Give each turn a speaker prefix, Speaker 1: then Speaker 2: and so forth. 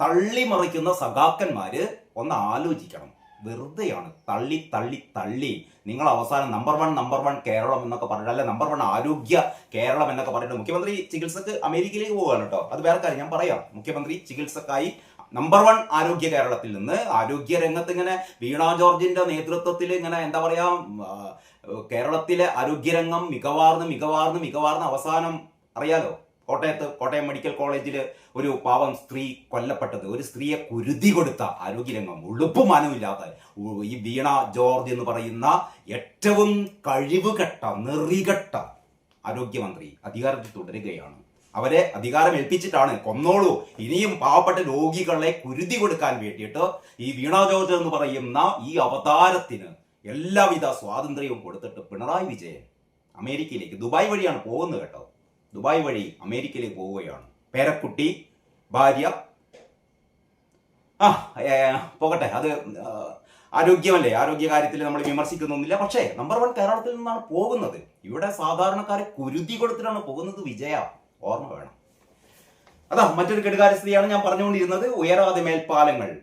Speaker 1: തള്ളിമറിക്കുന്ന സഖാക്കന്മാര് ഒന്ന് ആലോചിക്കണം. വെറുതെയാണ്. തള്ളി തള്ളി തള്ളി. നിങ്ങൾ അവസാനം number one number one Keralam എന്നൊക്കെ പറഞ്ഞിട്ട് അല്ലെ നമ്പർ വൺ ആരോഗ്യ കേരളം എന്നൊക്കെ പറഞ്ഞിട്ട് മുഖ്യമന്ത്രി ചികിത്സക്ക് അമേരിക്കയിലേക്ക് പോവുകയാണ് കേട്ടോ. അത് വേറെ കാര്യം ഞാൻ പറയാം. മുഖ്യമന്ത്രി ചികിത്സക്കായി നമ്പർ വൺ ആരോഗ്യ കേരളത്തിൽ നിന്ന് ആരോഗ്യ രംഗത്ത് ഇങ്ങനെ വീണ ജോർജിന്റെ നേതൃത്വത്തിൽ ഇങ്ങനെ എന്താ പറയാ കേരളത്തിലെ ആരോഗ്യരംഗം മികവാർന്ന് മികവാർന്ന് മികവാർന്ന് അവസാനം അറിയാലോ? കോട്ടയത്ത് കോട്ടയം മെഡിക്കൽ കോളേജിൽ ഒരു പാവം സ്ത്രീ കൊല്ലപ്പെട്ടത്. ഒരു സ്ത്രീയെ കുരുതി കൊടുത്ത ആരോഗ്യരംഗം ഉളുപ്പ് മനമില്ലാത്ത ഈ വീണ ജോർജ് എന്ന് പറയുന്ന ഏറ്റവും കഴിവുകെട്ട നെറികെട്ട ആരോഗ്യമന്ത്രി അധികാരത്തിൽ തുടരുകയാണ്. അവരെ അധികാരം ഏൽപ്പിച്ചിട്ടാണ് കൊന്നോളൂ. ഇനിയും പാവപ്പെട്ട രോഗികളെ കുരുതി കൊടുക്കാൻ വേണ്ടിയിട്ട് ഈ വീണ ജോർജ് എന്ന് പറയുന്ന ഈ അവതാരത്തിന് എല്ലാവിധ സ്വാതന്ത്ര്യവും കൊടുത്തിട്ട് പിണറായി വിജയൻ അമേരിക്കയിലേക്ക് ദുബായ് വഴിയാണ് പോകുന്നത് കേട്ടോ. ദുബായ് വഴി അമേരിക്കയിലേക്ക് പോവുകയാണ്. പേരക്കുട്ടി ഭാര്യ. ആ പോകട്ടെ. അത് ആരോഗ്യമല്ലേ? ആരോഗ്യകാര്യത്തിൽ നമ്മൾ വിമർശിക്കുന്നൊന്നുമില്ല. പക്ഷേ നമ്പർ വൺ കേരളത്തിൽ നിന്നാണ് പോകുന്നത്. ഇവിടെ സാധാരണക്കാരെ കുരുതി കൊടുത്തിട്ടാണ് പോകുന്നത് വിജയ. ഓർമ്മ വേണം. അതാ മറ്റൊരു കെടുകാര്യസ്ഥിതിയാണ് ഞാൻ പറഞ്ഞുകൊണ്ടിരുന്നത്. ഉയരാതെ മേൽപ്പാലങ്ങൾ.